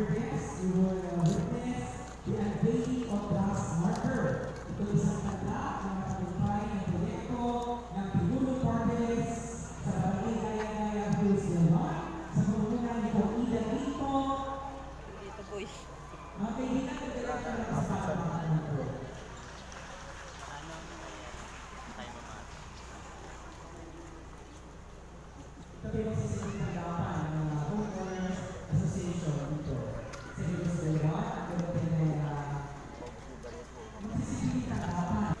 This, we will uh, witness the of Brass Marker. Ito isang tanda ng matagumpay ng proyekto ng Pinuno sa Barangay Gaya-Gaya Hills, Leon. Sa pamumunan ni Ida Rito, Dito boy. mga kaibigan ng Director ng Kasama ng Marker. Ito po yung sisiling tanggapan ng uh, Homeowners Association dito. Sa Hills, Leon. At ito po yung uh, magsisiling tanggapan.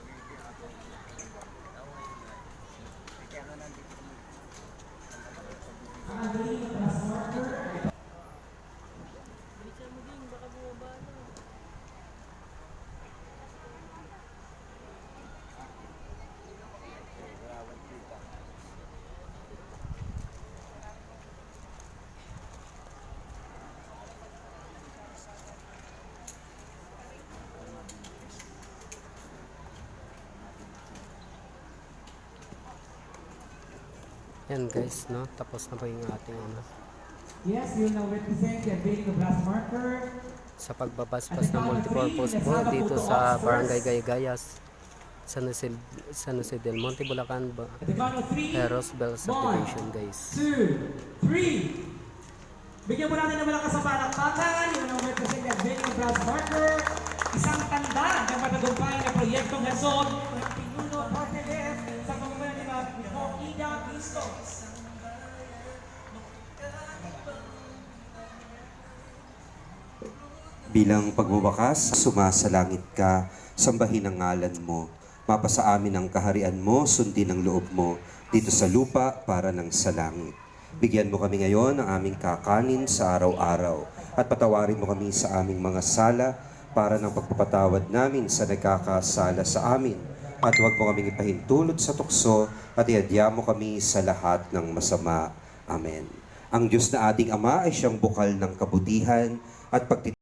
Ang unveiling of Brass Marker ay Bilisan mo din, baka bumaba na. Yan guys, no? Tapos na po yung ating ano, Yes, you now represent the unveiling of Brass Marker. sa pagbabasbas ng multipurpose po dito sa Barangay Gayagayas, San Jose, San Jose del Monte, Bulacan, ba, Bell Subdivision guys. two, three. Bigyan mo natin ng malakas sa palakpakan. You now represent the unveiling of Brass Marker. Isang tanda ng matagumpay na proyektong Luzon Bilang pagbubakas, sumasalangit ka, sambahin ang ngalan mo. Mapasa amin ang kaharian mo, sundin ang loob mo, dito sa lupa para ng sa langit. Bigyan mo kami ngayon ng aming kakanin sa araw-araw at patawarin mo kami sa aming mga sala para ng pagpapatawad namin sa nagkakasala sa amin. At huwag mo kaming ipahintulot sa tukso at iadya mo kami sa lahat ng masama. Amen. Ang Diyos na ating Ama ay siyang bukal ng kabutihan at pagtitiwala